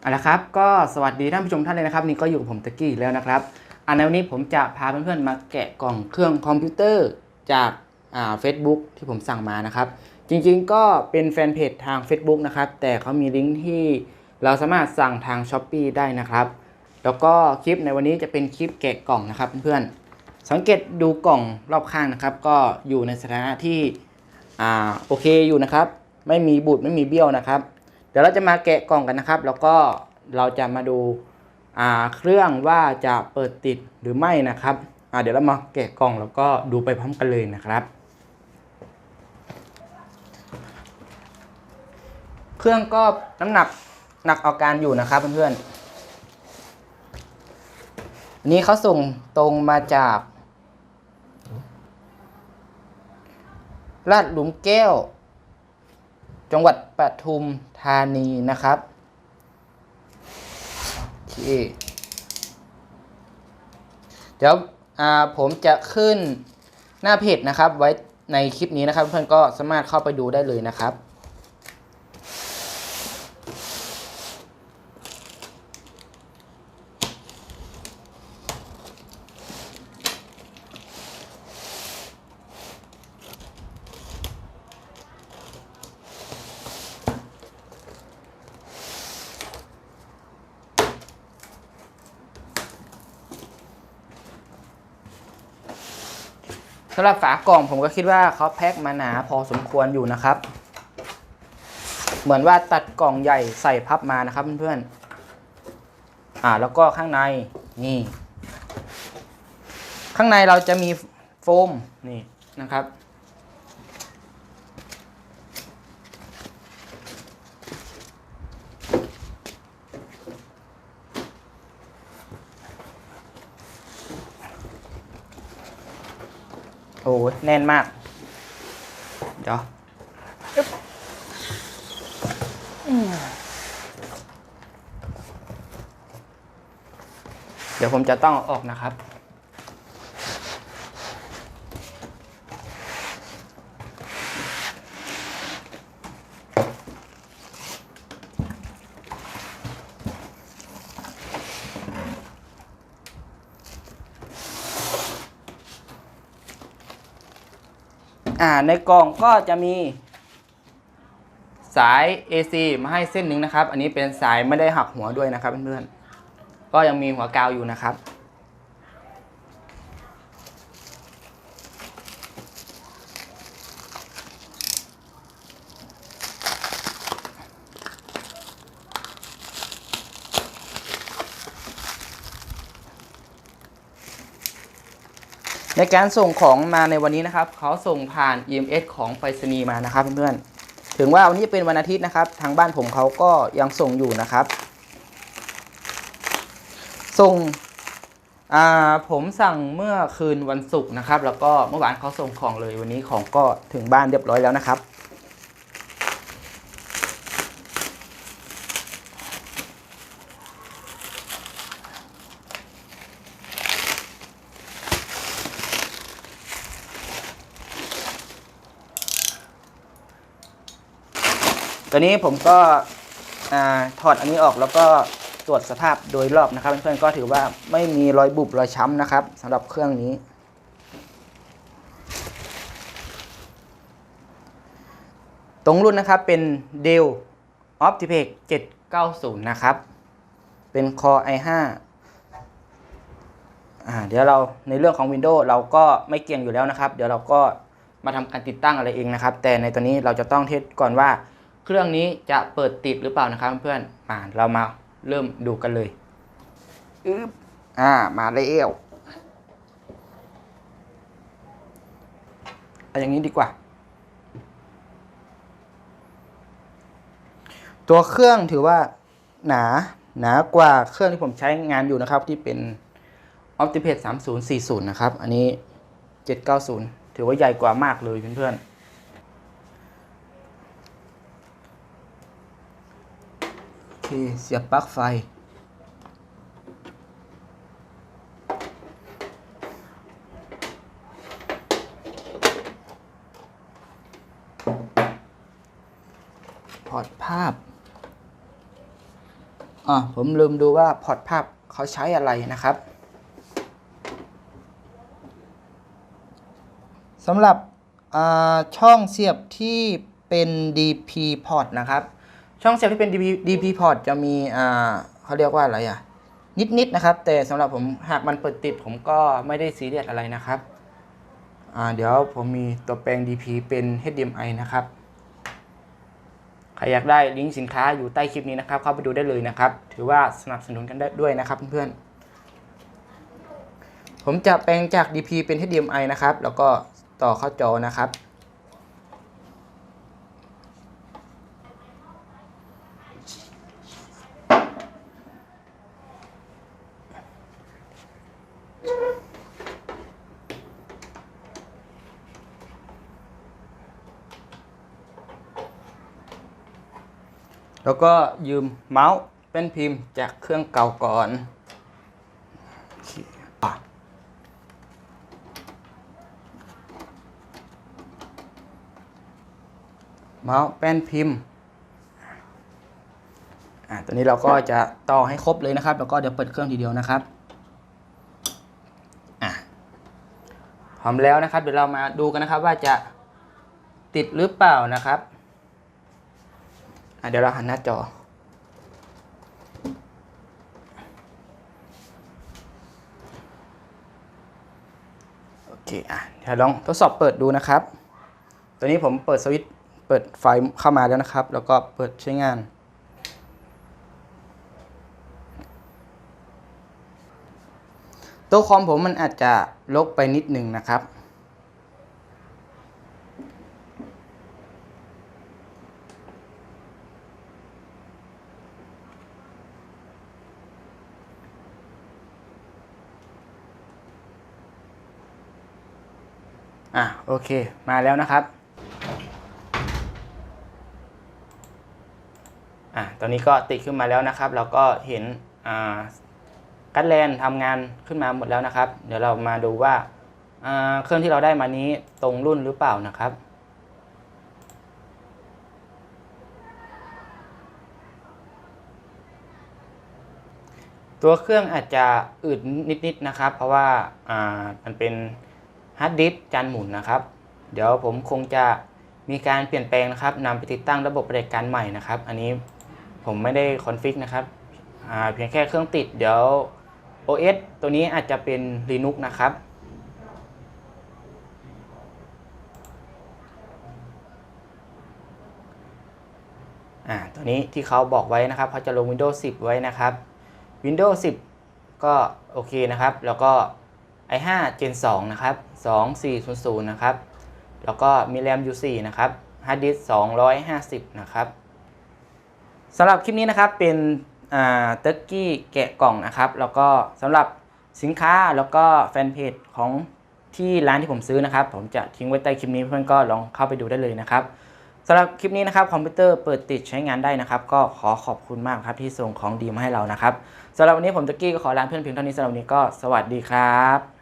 เอาละครับก็สวัสดีท่านผู้ชมท่านเลยนะครับ นี่ก็อยู่กับผมตะกี้แล้วนะครับอันในวันนี้ผมจะพาเพื่อนๆมาแกะกล่องเครื่องคอมพิวเตอร์จากอ่า Facebook ที่ผมสั่งมานะครับ จริงๆก็เป็นแฟนเพจทาง Facebook นะครับ แต่เขามีลิงก์ที่เราสามารถสั่งทาง s h อ p e e ได้นะครับ แล้วก็คลิปในวันนี้จะเป็นคลิปแกะกล่องนะครับเพื่อนๆสังเกตดูกล่องรอบข้างนะครับ ก็อยู่ในสถานะที่อ่าโอเคอยู่นะครับ ไม่มีบูดไม่มีเบี้ยวนะครับ เดี๋ยวเราจะมาแกะกล่องกันนะครับ แล้วก็เราจะมาดูาเครื่องว่าจะเปิดติดหรือไม่นะครับเดี๋ยวเรามาแกะกล่องแล้วก็ดูไปพร้อมกันเลยนะครับ เครื่องก็น้ำหนักหนักเอาการอยู่นะครับเพื่อนๆอันนี้เขาส่งตรงมาจากลาดหลุมแก้ว จังหวัดปทุมธานีนะครับโอเคเดี๋ยวผมจะขึ้นหน้าเพจนะครับ ไว้ในคลิปนี้นะครับ เพื่อนก็สามารถเข้าไปดูได้เลยนะครับำหรับฝากล่องผมก็คิดว่าเขาแพ็คมาหนาพอสมควรอยู่นะครับ เหมือนว่าตัดกล่องใหญ่ใส่พับมานะครับเพื่อนๆอ่าแล้วก็ข้างในนี่ ข้างในเราจะมีโฟมนี่นะครับ อ้ยแน่นมาก เดี๋ยวเดี๋ยวผมจะต้องออกนะครับ อ่าในกล่องก็จะมีสาย AC มาให้เส้นหนึ่งนะครับ อันนี้เป็นสายไม่ได้หักหัวด้วยนะครับเพื่อนๆ ก็ยังมีหัวกาวอยู่นะครับ ในการส่งของมาในวันนี้นะครับเขาส่งผ่าน EMS ของไปรษณีย์มานะครับเพื่อนๆถึงว่าวันนี้เป็นวันอาทิตย์นะครับ ทางบ้านผมเขาก็ยังส่งอยู่นะครับ ส่งอ่าผมสั่งเมื่อคืนวันศุกร์นะครับ แล้วก็เมื่อวานเขาส่งของเลยวันนี้ของก็ถึงบ้านเรียบร้อยแล้วนะครับ ตอนนี้ผมก็ถอดอันนี้ออกแล้วก็ตรวจสภาพโดยรอบนะครับเพื่อนๆก็ถือว่าไม่มีรอยบุบรอยช้ำนะครับสำหรับเครื่องนี้ ตรงรุ่นนะครับเป็น Dell Optiplex 790 นะครับ เป็น Core i5 อ่าเดี๋ยวเราในเรื่องของ Windows เราก็ไม่เกี่ยงอยู่แล้วนะครับ เดี๋ยวเราก็มาทำการติดตั้งอะไรเองนะครับ แต่ในตัวนี้เราจะต้องเทสก่อนว่า เครื่องนี้จะเปิดติดหรือเปล่านะครับเพื่อนๆอ่าเรามาเริ่มดูกันเลยอึ๊บอ่ามาแล้วเอาอย่างนี้ดีกว่า ตัวเครื่องถือว่าหนาหนากว่าเครื่องที่ผมใช้งานอยู่นะครับ ที่เป็น Optiplex 3040 นะครับ อันนี้ 790 ถือว่าใหญ่กว่ามากเลยเพื่อนๆ โอ เคเสียบปลั๊กไฟ พอร์ตภาพ อ่าผมลืมดูว่าพอร์ตภาพเขาใช้อะไรนะครับสำหรับช่องเสียบที่เป็น DP port นะครับ ช่องเสียบที่เป็น DP, DP port จะมีอ่าเขาเรียกว่าอะไรอะ นิดๆนะครับ แต่สำหรับผมหากมันเปิดติดผมก็ไม่ได้ซีเรียสอะไรนะครับอ่าเดี๋ยวผมมีตัวแปลง DP เป็น HDMI นะครับใครอยากได้ลิงก์สินค้าอยู่ใต้คลิปนี้นะครับ เข้าไปดูได้เลยนะครับ ถือว่าสนับสนุนกันได้ด้วยนะครับเพื่อนๆผมจะแปลงจาก DP เป็น HDMI นะครับ แล้วก็ต่อเข้าจอนะครับ แล้วก็ยืมเมาส์เป็นพิมพ์จากเครื่องเก่าก่อน เมาส์แป้นพิมพ์อะตัวนี้เราก็จะต่อให้ครบเลยนะครับ แล้วก็เดี๋ยวเปิดเครื่องทีเดียวนะครับอะพร้อมแล้วนะครับ เดี๋ยวเรามาดูกันนะครับว่าจะติดหรือเปล่านะครับ เดี๋ยวเราหันหน้าจอ โอเคอะเดี๋ยวลองทดสอบเปิดดูนะครับ ตัวนี้ผมเปิดสวิตช์เปิดไฟเข้ามาแล้วนะครับ แล้วก็เปิดใช้งานตัวคอมผมมันอาจจะลกไปนิดหนึ่งนะครับ อะโอเคมาแล้วนะครับอะตอนนี้ก็ติดขึ้นมาแล้วนะครับ เราก็เห็นอ่ากัดแลนทำงานขึ้นมาหมดแล้วนะครับ เดี๋ยวเรามาดูว่าอ่าเครื่องที่เราได้มานี้ตรงรุ่นหรือเปล่านะครับ ตัวเครื่องอาจจะอืดนิดๆนะครับ เพราะว่าอ่ามันเป็น ฮาร์ดดิสจานหมุนนะครับ เดี๋ยวผมคงจะมีการเปลี่ยนแปลงนะครับนำไปติดตั้งระบบปฏิบัติการใหม่นะครับ อันนี้ผมไม่ได้คอนฟิกนะครับเพียงแค่เครื่องติดเดี๋ยว OS ตัวนี้อาจจะเป็น Linux นะครับ อ่า ตัวนี้ที่เขาบอกไว้นะครับเขาจะลง Windows 10 ไว้นะครับ Windows 10 ก็โอเคนะครับ แล้วก็ i5 Gen 2นะครับ2400นะครับ แล้วก็มี RAM U4 นะครับ Hard Disk 250 นะครับสำหรับคลิปนี้นะครับเป็นเตอร์กี้แกะกล่องนะครับ แล้วก็สำหรับสินค้าแล้วก็แฟนเพจของที่ร้านที่ผมซื้อนะครับ ผมจะทิ้งไว้ใต้คลิปนี้เพื่อนก็ลองเข้าไปดูได้เลยนะครับสำหรับคลิปนี้นะครับคอมพิวเตอร์เปิดติดใช้งานได้นะครับ ก็ขอขอบคุณมากครับที่ส่งของดีมาให้เรานะครับสำหรับวันนี้ผมตะกี้ก็ขอลาเพื่อนเพียงเท่านี้สำหรับวันนี้ก็สวัสดีครับ